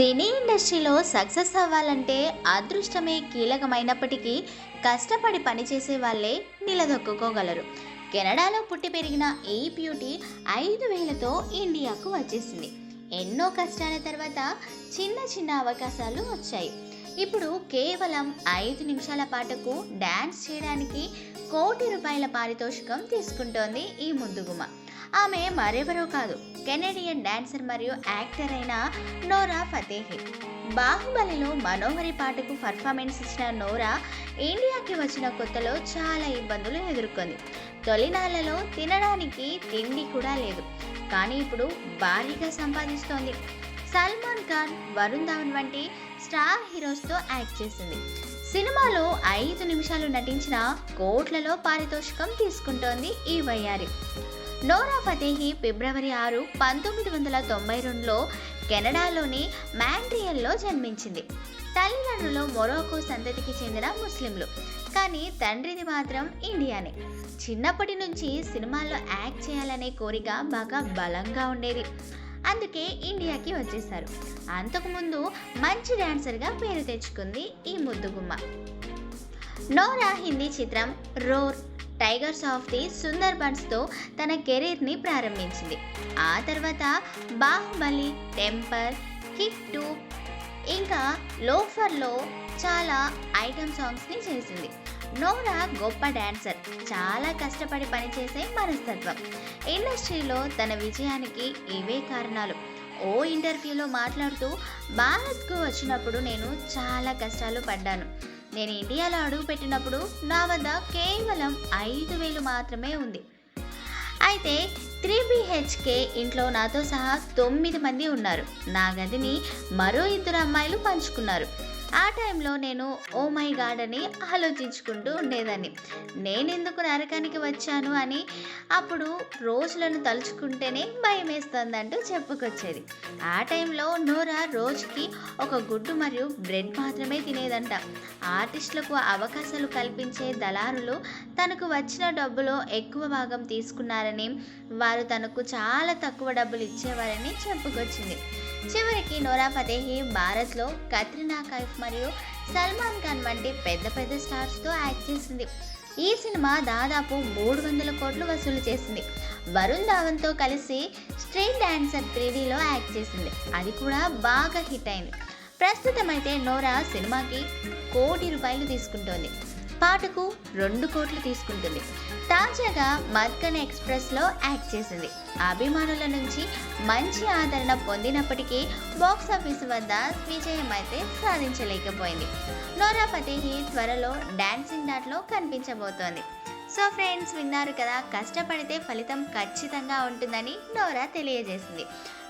సినీ ఇండస్ట్రీలో సక్సెస్ అవ్వాలంటే అదృష్టమే కీలకమైనప్పటికీ కష్టపడి పనిచేసే వాళ్ళే నిలదొక్కుకోగలరు. కెనడాలో పుట్టి పెరిగిన ఈ బ్యూటీ ఐదు వేలతో ఇండియాకు వచ్చేసింది. ఎన్నో కష్టాల తర్వాత చిన్న చిన్న అవకాశాలు వచ్చాయి. ఇప్పుడు కేవలం ఐదు నిమిషాల పాటకు డ్యాన్స్ చేయడానికి కోటి రూపాయల పారితోషికం తీసుకుంటోంది ఈ ముద్దుగుమ ఆమె మరెవరో కాదు. కెనడియన్ డాన్సర్ మరియు యాక్టర్ అయిన నోరా ఫతేహి. బాహుబలిలో మనోహరి పాటకు పర్ఫార్మెన్స్ ఇచ్చిన నోరా ఇండియాకి వచ్చిన కొత్తలో చాలా ఇబ్బందులు ఎదుర్కొంది. తొలినాళ్ళలో తినడానికి తిండి కూడా లేదు. కానీ ఇప్పుడు భారీగా సంపాదిస్తోంది. సల్మాన్ ఖాన్ వరుణ్ ధవన్ వంటి స్టార్ హీరోస్తో యాక్ట్ చేసింది. సినిమాలో ఐదు నిమిషాలు నటించిన కోట్లలో పారితోషికం తీసుకుంటోంది ఈ వయ్యారి. నోరా ఫతేహి ఫిబ్రవరి ఆరు పంతొమ్మిది వందల తొంభై రెండులో కెనడాలోని మ్యాండ్రియల్లో జన్మించింది. తల్లిదండ్రులు మొరోకో సంతతికి చెందిన ముస్లింలు. కానీ తండ్రిది మాత్రం ఇండియానే. చిన్నప్పటి నుంచి సినిమాల్లో యాక్ట్ చేయాలనే కోరిక బాగా బలంగా ఉండేది. అందుకే ఇండియాకి వచ్చేసారు అంతకుముందు మంచి డాన్సర్గా పేరు తెచ్చుకుంది ఈ ముద్దుగుమ్మ. నోరా హిందీ చిత్రం రోర్ టైగర్స్ ఆఫ్ ది సుందర్బన్స్తో తన కెరీర్ని ప్రారంభించింది. ఆ తర్వాత బాహుబలి టెంపర్ హిట్ టూ ఇంకా లోఫర్లో చాలా ఐటమ్ సాంగ్స్ని చేసింది. నోరా గొప్ప డాన్సర్ చాలా కష్టపడి పనిచేసే మనస్తత్వం. ఇండస్ట్రీలో తన విజయానికి ఇవే కారణాలు. ఓ ఇంటర్వ్యూలో మాట్లాడుతూ భారత్కు వచ్చినప్పుడు నేను చాలా కష్టాలు పడ్డాను. నేను ఇండియాలో అడుగు పెట్టినప్పుడు నా వద్ద కేవలం ఐదు వేలు మాత్రమే ఉంది. అయితే త్రీ బిహెచ్కే ఇంట్లో నాతో సహా తొమ్మిది మంది ఉన్నారు. నా గదిని మరో ఇద్దరు అమ్మాయిలు పంచుకున్నారు. ఆ టైంలో నేను ఓ మై గాడ్ అని ఆలోచించుకుంటూ ఉండేదాన్ని. నేనెందుకు నరకానికి వచ్చాను అని అప్పుడు రోజులను తలుచుకుంటేనే భయం వేస్తుందంటూ చెప్పుకొచ్చేది. ఆ టైంలో నోరా రోజుకి ఒక గుడ్డు మరియు బ్రెడ్ మాత్రమే తినేదంట. ఆర్టిస్టులకు అవకాశాలు కల్పించే దళారులు తనకు వచ్చిన డబ్బులో ఎక్కువ భాగం తీసుకున్నారని వారు తనకు చాలా తక్కువ డబ్బులు ఇచ్చేవారని చెప్పుకొచ్చింది. చివరికి నోరా ఫతేహి భారత్లో కత్రినా కైఫ్ మరియు సల్మాన్ ఖాన్ వంటి పెద్ద పెద్ద స్టార్స్తో యాక్ట్ చేసింది. ఈ సినిమా దాదాపు మూడు వందల కోట్లు వసూలు చేసింది. వరుణ్ ధావన్తో కలిసి స్ట్రీట్ డాన్సర్ త్రీడీలో యాక్ట్ చేసింది. అది కూడా బాగా హిట్ అయింది. ప్రస్తుతం అయితే నోరా సినిమాకి కోటి రూపాయలు తీసుకుంటోంది. పాటకు రెండు కోట్లు తీసుకుంటుంది. తాజాగా మద్కన్ ఎక్స్ప్రెస్లో యాక్ట్ చేసింది. అభిమానుల నుంచి మంచి ఆదరణ పొందినప్పటికీ బాక్స్ ఆఫీస్ వద్ద విజయం అయితే సాధించలేకపోయింది. నోరా ఫతేహి త్వరలో డాన్సింగ్ డాట్లో కనిపించబోతోంది. సో ఫ్రెండ్స్ విన్నారు కదా కష్టపడితే ఫలితం ఖచ్చితంగా ఉంటుందని నోరా తెలియజేసింది.